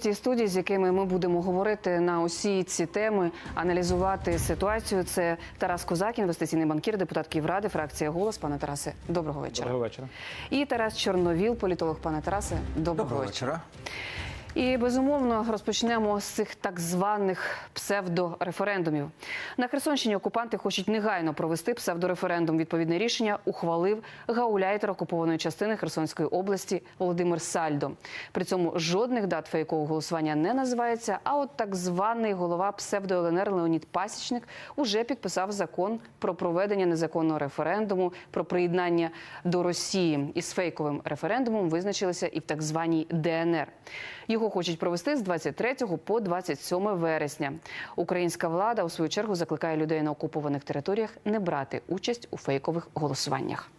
Ті студії, з якими ми будемо говорити на усі ці теми, аналізувати ситуацію. Це Тарас Козак, інвестиційний банкір, депутат Київради, фракція голос. Пане Тарасе, доброго вечора. Доброго вечора. І Тарас Чорновіл, політолог. Пане Тарасе, доброго, Доброго вечора. вечора. І безумовно розпочнемо з цих так званих псевдореферендумів. На Херсонщині окупанти хочуть негайно провести псевдореферендум. Відповідне рішення ухвалив гауляйтер окупованої частини Херсонської області Володимир Сальдо. При цьому жодних дат фейкового голосування не називається. А от так званий голова псевдо ЛНР Леонід Пасічник уже підписав закон про проведення незаконного референдуму про приєднання до Росії. Із фейковим референдумом визначилися і в так званій ДНР. Його хочуть провести з 23 по 27 вересня. Українська влада у свою чергу закликає людей на окупованих територіях не брати участь у фейкових голосуваннях.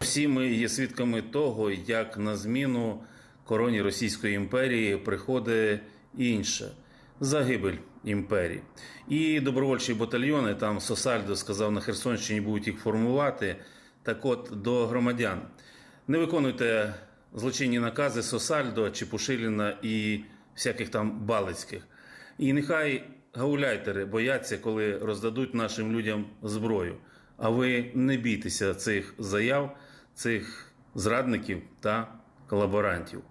Всі ми є свідками того, як на зміну короні Російської імперії приходить інше загибель імперії. І добровольчі батальйони там Сосальдо сказав на Херсонщині будуть їх формувати. Так от до громадян не виконуйте злочинні накази Сосальдо, Чепушиліна і всяких там Балицьких. І нехай гауляйтери бояться, коли роздадуть нашим людям зброю. А ви не бійтеся цих заяв, цих зрадників та колаборантів.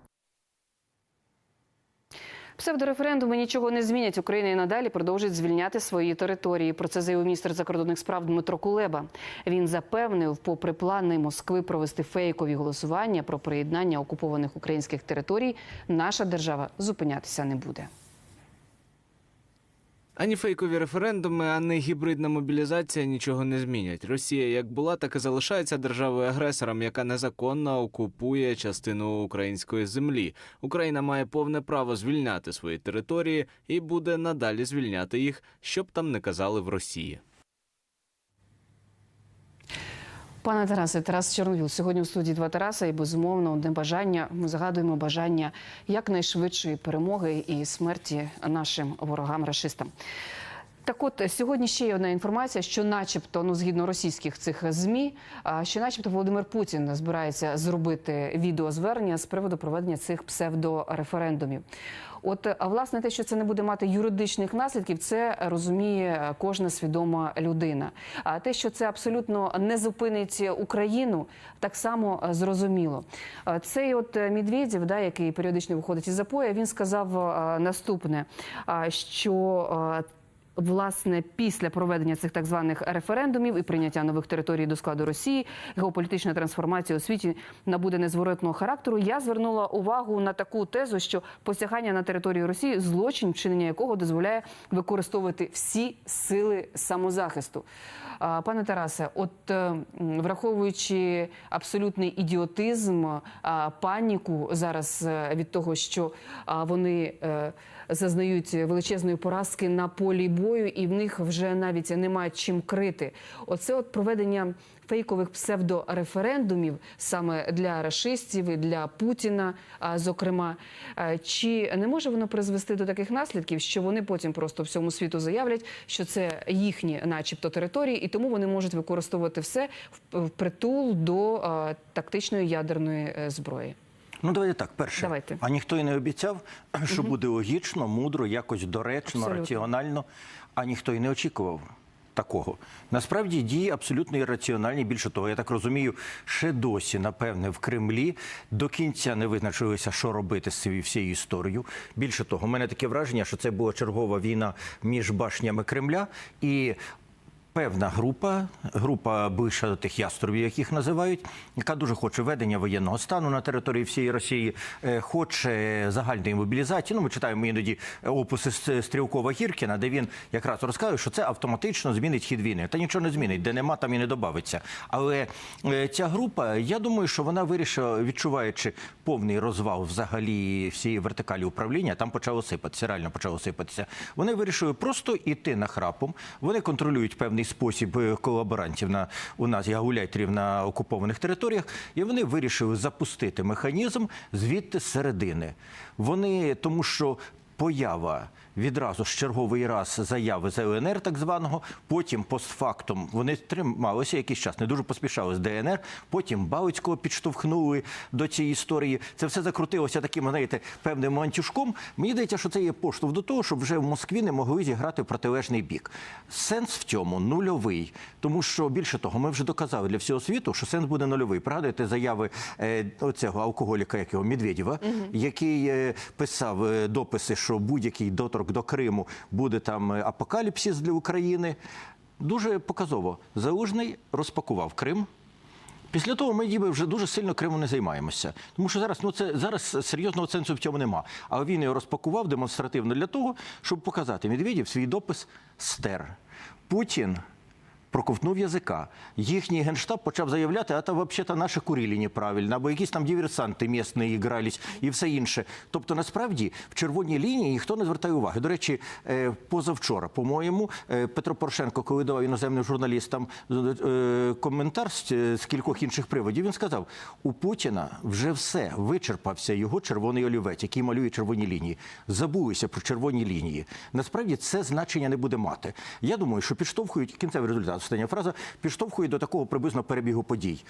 Псевдореферендуми нічого не змінять. Україна і надалі продовжить звільняти свої території. Про це заявив міністр закордонних справ Дмитро Кулеба. Він запевнив, попри плани Москви провести фейкові голосування про приєднання окупованих українських територій, наша держава зупинятися не буде. Ані фейкові референдуми, ані гібридна мобілізація нічого не змінять. Росія як була, так і залишається державою агресором, яка незаконно окупує частину української землі. Україна має повне право звільняти свої території і буде надалі звільняти їх, щоб там не казали в Росії. Пане Тарасе, Тарас Чорновіл. Сьогодні у студії два Тараса і безумовно одне бажання. Ми загадуємо бажання якнайшвидшої перемоги і смерті нашим ворогам рашистам. Так, от сьогодні ще є одна інформація, що, начебто, ну згідно російських цих змі, що, начебто, Володимир Путін збирається зробити відеозвернення з приводу проведення цих псевдореферендумів. От а, власне те, що це не буде мати юридичних наслідків, це розуміє кожна свідома людина. А те, що це абсолютно не зупинить Україну, так само зрозуміло. Цей от е, Медведєв, да, який періодично виходить із запоя, він сказав наступне: що Власне, після проведення цих так званих референдумів і прийняття нових територій до складу Росії, геополітична трансформація у світі набуде незворотного характеру. Я звернула увагу на таку тезу, що посягання на територію Росії злочин, вчинення якого дозволяє використовувати всі сили самозахисту. Пане Тарасе, от е, враховуючи абсолютний ідіотизм, паніку зараз е, від того, що вони е, зазнають величезної поразки на полі бою, і в них вже навіть немає чим крити. Оце от проведення фейкових псевдореферендумів саме для рашистів і для Путіна, зокрема, Е, чи не може воно призвести до таких наслідків, що вони потім просто всьому світу заявлять, що це їхні, начебто, території, і тому вони можуть використовувати все в- в притул до е, тактичної ядерної е, зброї? Ну, давайте так. Перше, Давайте. а ніхто і не обіцяв, що буде логічно, мудро, якось доречно, Абсолютно. раціонально, а ніхто і не очікував. Такого насправді дії абсолютно ірраціональні. Більше того, я так розумію, ще досі, напевне, в Кремлі до кінця не визначилися, що робити з цією всією історією. Більше того, у мене таке враження, що це була чергова війна між башнями Кремля і певна група, група до тих яструбів, яких називають, яка дуже хоче ведення воєнного стану на території всієї Росії, е, хоче загальної мобілізації. Ну, ми читаємо іноді описи Стрілкова Гіркіна, де він якраз розказує, що це автоматично змінить хід війни. Та нічого не змінить, де нема, там і не добавиться. Але е, ця група, я думаю, що вона вирішила, відчуваючи повний розвал взагалі всієї вертикалі управління, там почало сипатися, реально почало сипатися. Вони вирішили просто йти нахрапом. Вони контролюють певний спосіб е, колаборантів на у нас ягуляйтерів на окупованих територіях, і вони вирішили запустити механізм звідти середини. Вони тому, що поява відразу ж черговий раз заяви з ЛНР, так званого. Потім постфактум вони трималися якийсь час, не дуже поспішали з ДНР. Потім Балицького підштовхнули до цієї історії. Це все закрутилося таким, знаєте, певним ланцюжком. Мені здається, що це є поштовх до того, щоб вже в Москві не могли зіграти протилежний бік. Сенс в цьому нульовий, тому що більше того, ми вже доказали для всього світу, що сенс буде нульовий. Пригадуєте заяви е, оцього алкоголіка, як його Медведєва, який е, писав е, дописи, що будь-який доторк до Криму буде там е, апокаліпсис для України. Дуже показово. Залужний розпакував Крим. Після того ми ніби вже дуже сильно Кримом не займаємося. Тому що зараз ну це зараз серйозного сенсу в цьому нема. Але він його розпакував демонстративно для того, щоб показати Медведєв свій допис стер. Путін проковтнув язика. Їхній генштаб почав заявляти, а то взагалі наші курили неправильно, або якісь там диверсанти місні грались і все інше. Тобто, насправді, в червоній лінії ніхто не звертає уваги. До речі, е, позавчора, по-моєму, е, Петро Порошенко, коли давав іноземним журналістам е, коментар з кількох інших приводів, він сказав: у Путіна вже все вичерпався його червоний олівець, який малює червоні лінії. Забулися про червоні лінії. Насправді це значення не буде мати. Я думаю, що підштовхують кінцевий результат. Остання фраза підштовхує до такого приблизно перебігу подій.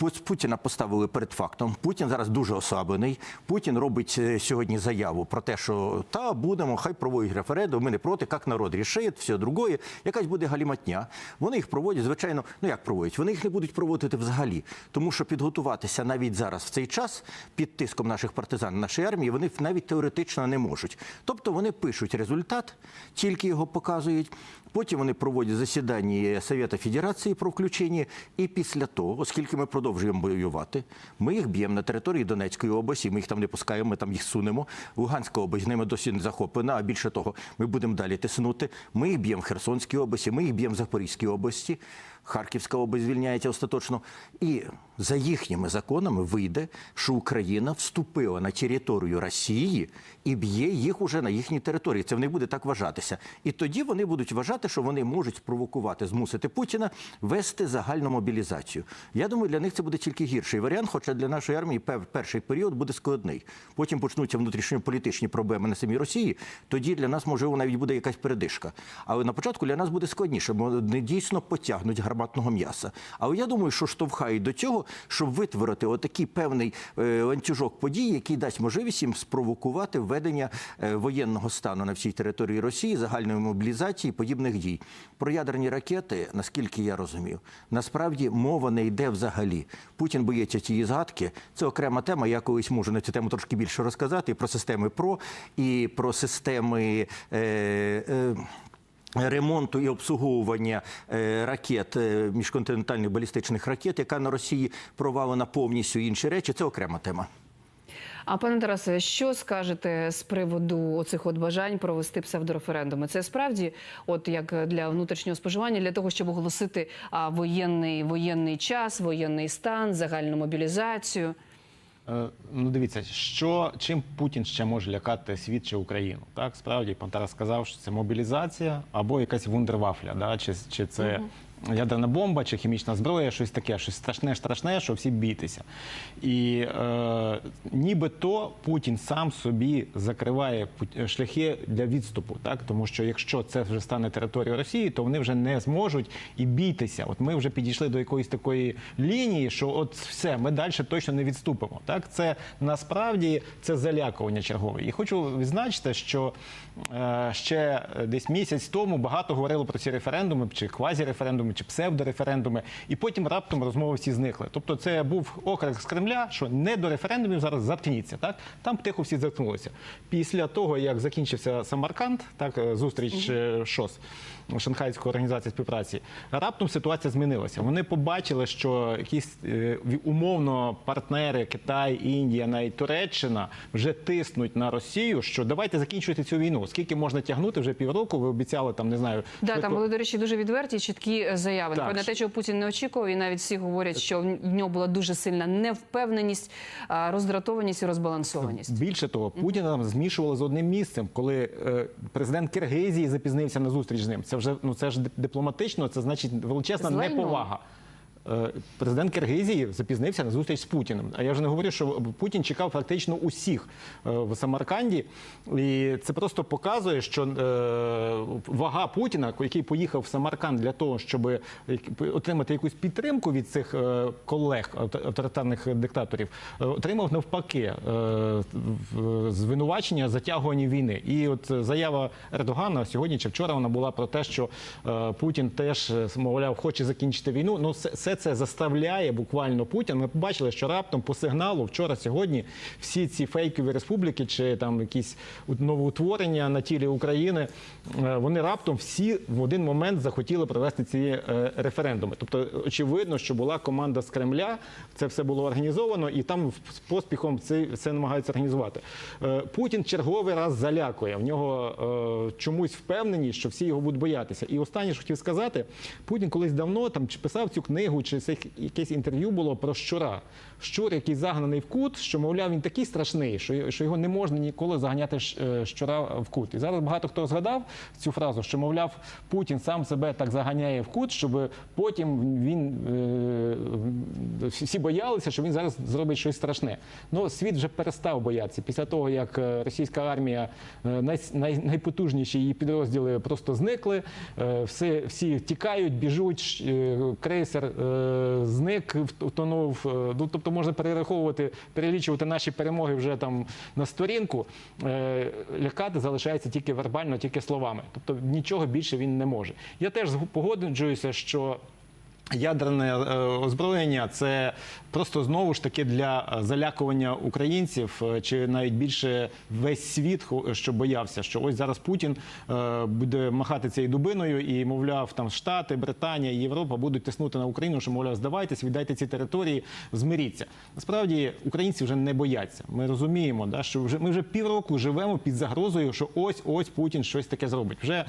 Пу- Путіна поставили перед фактом. Путін зараз дуже ослаблений. Путін робить е, сьогодні заяву про те, що та будемо, хай проводять референдум. Ми не проти, як народ рішить, все другое. Якась буде галіматня. Вони їх проводять, звичайно, ну як проводять? Вони їх не будуть проводити взагалі, тому що підготуватися навіть зараз в цей час під тиском наших партизан, нашої армії, вони навіть теоретично не можуть. Тобто вони пишуть результат, тільки його показують. Потім вони проводять засідання Совєта Федерації про включення. І після того, оскільки ми продовжуємо воювати, ми їх б'ємо на території Донецької області. Ми їх там не пускаємо, ми там їх сунемо. Луганська область ними досі не захоплена. А більше того, ми будемо далі тиснути. Ми їх б'ємо в Херсонській області, ми їх б'ємо в Запорізькій області. Харківська область звільняється остаточно. І за їхніми законами вийде, що Україна вступила на територію Росії і б'є їх уже на їхній території. Це в них буде так вважатися. І тоді вони будуть вважати, що вони можуть спровокувати, змусити Путіна вести загальну мобілізацію. Я думаю, для них це буде тільки гірший варіант, хоча для нашої армії перший період буде складний. Потім почнуться внутрішньополітичні проблеми на самій Росії. Тоді для нас можливо навіть буде якась передишка. Але на початку для нас буде складніше, бо вони дійсно потягнуть гарматного м'яса. Але я думаю, що штовхають до цього, щоб витворити отакий певний е, ланцюжок подій, який дасть можливість їм спровокувати введення е, воєнного стану на всій території Росії, загальної мобілізації, подібних дій. Про ядерні ракети, наскільки я розумів, насправді мова не йде взагалі. Путін боїться цієї згадки. Це окрема тема. Я колись можу на цю тему трошки більше розказати і про системи ПРО, і про системи. Е, Ремонту і обслуговування е, ракет е, міжконтинентальних балістичних ракет, яка на Росії провалена повністю інші речі, це окрема тема. А пане Тарасе, що скажете з приводу оцих от бажань провести псевдореферендуми? Це справді, от як для внутрішнього споживання, для того, щоб оголосити воєнний воєнний час, воєнний стан, загальну мобілізацію. Е, Ну, дивіться, що чим Путін ще може лякати світ чи Україну? Так, справді пан Тарас сказав, що це мобілізація або якась вундервафля, да? чи, чи це ядерна бомба, чи хімічна зброя, щось таке, щось страшне, страшне, що всі бійтеся. І е, нібито Путін сам собі закриває шляхи для відступу, так тому що якщо це вже стане територією Росії, то вони вже не зможуть і бійтеся. От ми вже підійшли до якоїсь такої лінії, що от все, ми далі точно не відступимо. Так, це насправді це залякування чергове. І хочу відзначити, що е, ще десь місяць тому багато говорили про ці референдуми, чи квазіреферендуми, чи псевдореферендуми, і потім раптом розмови всі зникли. Тобто, це був окрик з Кремля, що не до референдумів зараз заткніться. Так там тихо всі заткнулися. Після того, як закінчився Самарканд, так е, зустріч е, ШОС. Шанхайської організації співпраці, раптом ситуація змінилася. Вони побачили, що якісь е, умовно партнери Китай, Індія, навіть Туреччина вже тиснуть на Росію, що давайте закінчуйте цю війну. Скільки можна тягнути вже півроку? Ви обіцяли там, не знаю, Да, швидко- там були, до речі, дуже відверті, чіткі е, заяви. Так. Напевне, те, чого Путін не очікував, і навіть всі говорять, що в нього була дуже сильна невпевненість, роздратованість і розбалансованість. Більше того, Путіна там змішували з одним місцем, коли е, президент Киргизії запізнився на зустріч з ним. Це вже ну це ж дипломатично, це значить величезна З неповага. Е, президент Киргизії запізнився на зустріч з Путіним. А я вже не говорю, що Путін чекав фактично усіх е, в Самарканді, і це просто показує, що е, вага Путіна, який поїхав в Самарканд для того, щоб отримати якусь підтримку від цих колег авторитарних диктаторів, отримав навпаки звинувачення затягування війни. І от заява Ердогана сьогодні чи вчора вона була про те, що Путін теж мовляв хоче закінчити війну. Ну все, все це заставляє буквально Путін. Ми побачили, що раптом по сигналу вчора, сьогодні всі ці фейкові республіки чи там якісь новоутворення на тілі України, е, вони раптом всі в один момент захотіли провести ці е, референдуми. Тобто, очевидно, що була команда з Кремля, це все було організовано, і там з поспіхом це, це намагаються організувати. Е, Путін черговий раз залякує. В нього чомусь впевнені, що всі його будуть боятися. І останнє, що хотів сказати, Путін колись давно там чи писав цю книгу, чи це якесь інтерв'ю було про щура. Щур, який загнаний в кут, що мовляв, він такий страшний, що, що його не можна ніколи заганяти е, щура в кут. І зараз багато хто згадав цю фразу, що мовляв, Путін сам себе так заганяє в кут, щоб потім він е, всі всі боялися, що він зараз зробить щось страшне. Ну світ вже перестав боятися після того, як е, російська армія най, най, найпотужніші її підрозділи просто зникли. Все всі тікають, біжуть. Крейсер зник, вт- втонув. Е, Ну тобто можна перераховувати, перелічувати наші перемоги вже там на сторінку. Е, Лякати залишається тільки вербально, тільки словами. Тобто нічого більше він не може. Я теж погоджуюся, що. Ядерне е, озброєння це просто знову ж таки для е, залякування українців, е, чи навіть більше весь світ, що боявся, що ось зараз Путін буде махати цією дубиною, і мовляв, там Штати, Британія Європа будуть тиснути на Україну, що мовляв, здавайтесь, віддайте ці території, змиріться. Насправді українці вже не бояться. Ми розуміємо, да, що вже ми вже півроку живемо під загрозою, що ось ось Путін щось таке зробить. Вже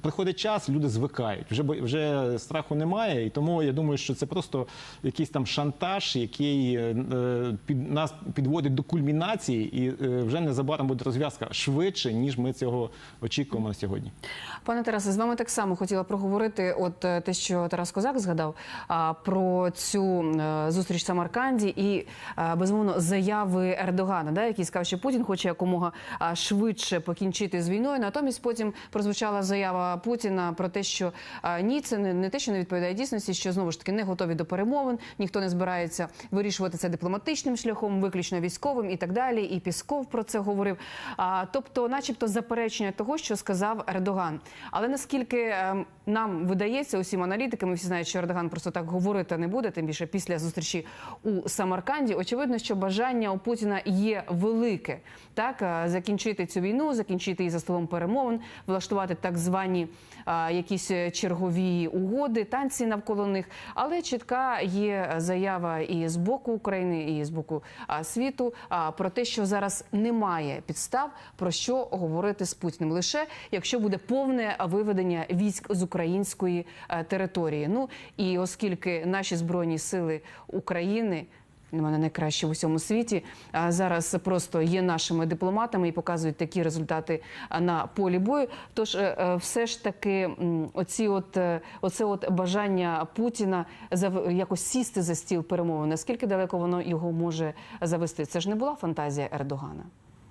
приходить час, люди звикають. Вже вже страху немає, і тому я думаю, що це просто якийсь там шантаж, який е, е, під нас підводить до кульмінації, і е, вже незабаром буде розв'язка швидше, ніж ми цього очікуємо на сьогодні. Пане Тарасе, з вами так само хотіла проговорити. От те, що Тарас Козак згадав про цю зустріч в Самарканді і безумовно заяви Ердогана, да, який сказав, що Путін хоче якомога швидше покінчити з війною. Натомість потім прозвучала заява Путіна про те, що ні, це не те, що не відповідає дійсності, що знову ж таки не готові до перемовин, ніхто не збирається вирішувати це дипломатичним шляхом, виключно військовим і так далі. І Пісков про це говорив. А, тобто, начебто, заперечення того, що сказав Ердоган. Але наскільки ем, нам видається, усім аналітикам, всі знають, що Ердоган просто так говорити не буде, тим більше після зустрічі у Самарканді. Очевидно, що бажання у Путіна є велике. Так е, закінчити цю війну, закінчити її за столом перемовин, влаштувати так звані е, якісь е, чергові угоди, танці навколо них. Але чітка є заява і з боку України, і з боку світу про те, що зараз немає підстав про що говорити з Путіним, лише якщо буде повне виведення військ з української е, території. Ну і оскільки наші збройні сили України. Для мене найкраще в усьому світі. А зараз просто є нашими дипломатами і показують такі результати на полі бою. Тож, е, е, все ж таки, оці от е, оце от бажання Путіна якось сісти за стіл перемови. Наскільки далеко воно його може завести? Це ж не була фантазія Ердогана.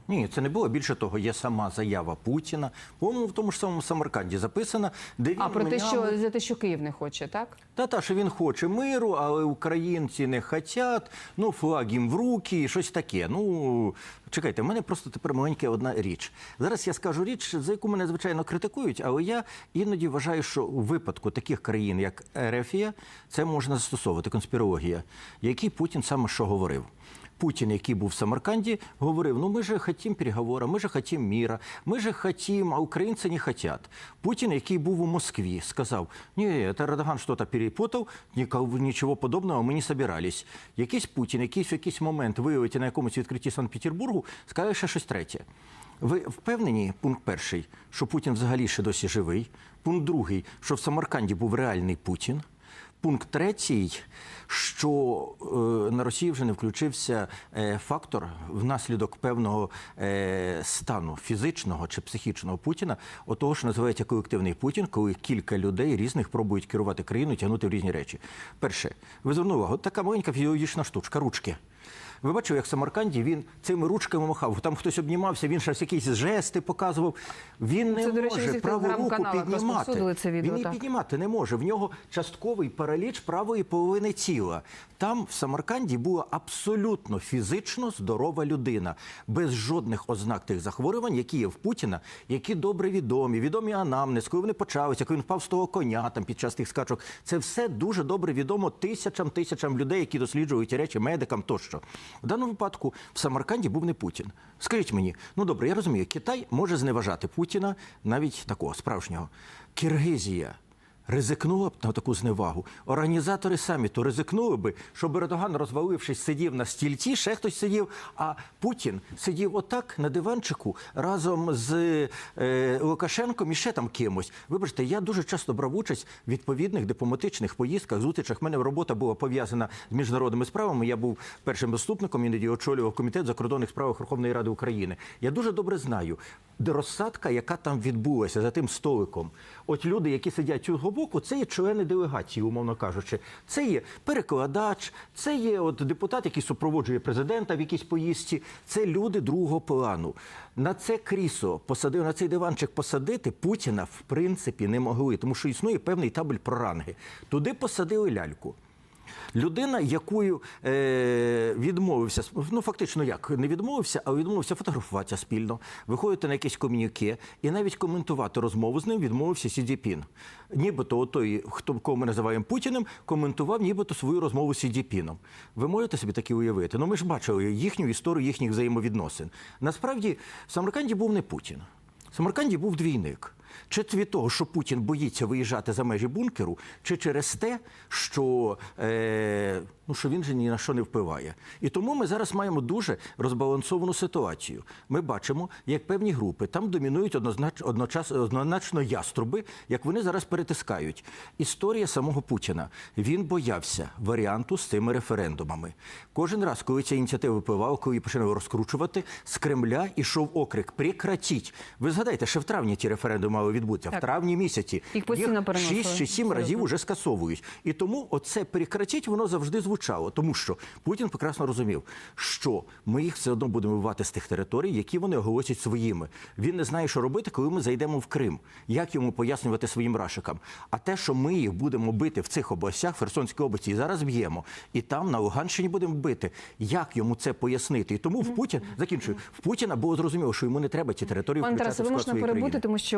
Ні, це не було. Більше того, є сама заява Путіна. По-моєму, в тому ж самому Самарканді записана, де він А про те, що за те, що Київ не хоче, так Та та що він хоче миру, але українці не хотять, ну флаг їм в руки, щось таке. Ну чекайте, в мене просто тепер маленька одна річ. Зараз я скажу річ, за яку мене звичайно критикують, але я іноді вважаю, що у випадку таких країн, як Ерефія, це можна застосовувати конспірологія, який Путін саме що говорив. Путін, який був в Самарканді, говорив: ну ми же хотім переговора, ми же хотім міра, ми же хотім, а українці не хотять. Путін, який був у Москві, сказав: ні, це Ердоган щось перепутав, нічого подобного ми не собирались. Якийсь Путін, якийсь в якийсь момент виявити на якомусь відкритті Санкт-Петербургу, скаже ще щось третє. Ви впевнені, пункт перший, що Путін взагалі ще досі живий. Пункт другий, що в Самарканді був реальний Путін. Пункт третій, що е, на Росії вже не включився е, фактор внаслідок певного е, стану фізичного чи психічного Путіна, отого, що називається колективний Путін, коли кілька людей різних пробують керувати країною, тягнути в різні речі. Перше, ви звернули увагу, така маленька фізіологічна штучка, ручки. Ви бачили, як в Самарканді він цими ручками махав. Там хтось обнімався, він ще якісь жести показував. Він не Це, до речі, може праву руку піднімати. це відео, Він і так. піднімати не може. В нього частковий параліч правої половини тіла. Там в Самарканді була абсолютно фізично здорова людина, без жодних ознак тих захворювань, які є в Путіна, які добре відомі, відомі анамнез, коли вони почалися, коли він впав з того коня там під час тих скачок. Це все дуже добре відомо тисячам тисячам людей, які досліджують речі, медикам тощо. В даному випадку в Самарканді був не Путін. Скажіть мені, ну добре, я розумію, Китай може зневажати Путіна навіть такого справжнього. Киргизія ризикнула б на таку зневагу. Організатори саміту ризикнули би, щоб Ердоган, розвалившись, сидів на стільці, ще хтось сидів, а Путін сидів отак на диванчику разом з е, Лукашенком і ще там кимось. Вибачте, я дуже часто брав участь в відповідних дипломатичних поїздках, зустрічах. У мене робота була пов'язана з міжнародними справами. Я був першим заступником, іноді очолював комітет закордонних справах Верховної Ради України. Я дуже добре знаю. Де розсадка, яка там відбулася за тим столиком. От люди, які сидять цього боку, це є члени делегації, умовно кажучи. Це є перекладач, це є от депутат, який супроводжує президента в якійсь поїздці. Це люди другого плану. На це крісло посадив на цей диванчик посадити Путіна в принципі не могли, тому що існує певний табель про ранги. Туди посадили ляльку. Людина, якою е, відмовився, ну фактично як не відмовився, а відмовився фотографуватися спільно, виходити на якесь ком'юніке і навіть коментувати розмову з ним відмовився Сі Цзіньпін. Нібито той, хто кого ми називаємо Путіним, коментував нібито свою розмову з Сі Цзіньпіном. Ви можете собі таке уявити? Ну ми ж бачили їхню історію їхніх взаємовідносин. Насправді в Самарканді був не Путін. В Самарканді був двійник. Чи від того, що Путін боїться виїжджати за межі бункеру, чи через те, що, е, ну, що він же ні на що не впливає. І тому ми зараз маємо дуже розбалансовану ситуацію. Ми бачимо, як певні групи там домінують однознач, одночас, однозначно яструби, як вони зараз перетискають. Історія самого Путіна. Він боявся варіанту з цими референдумами. Кожен раз, коли ця ініціатива випливала, коли її починали розкручувати, з Кремля ішов окрик «Прекратіть!». Ви згадайте, ще в травні ті референдуми мали відбутися. В травні місяці. Їх постійно переносили. 6 чи 7 разів уже скасовують. І тому оце «прекратіть» воно завжди звучало. Тому що Путін прекрасно розумів, що ми їх все одно будемо вивати з тих територій, які вони оголосять своїми. Він не знає, що робити, коли ми зайдемо в Крим. Як йому пояснювати своїм рашикам? А те, що ми їх будемо бити в цих областях, в Херсонській області, і зараз б'ємо, і там на Луганщині будемо бити. Як йому це пояснити? І тому в Путін закінчую. В Путіна було зрозуміло, що йому не треба ці території включати Тарасе, в склад своєї перебути, тому що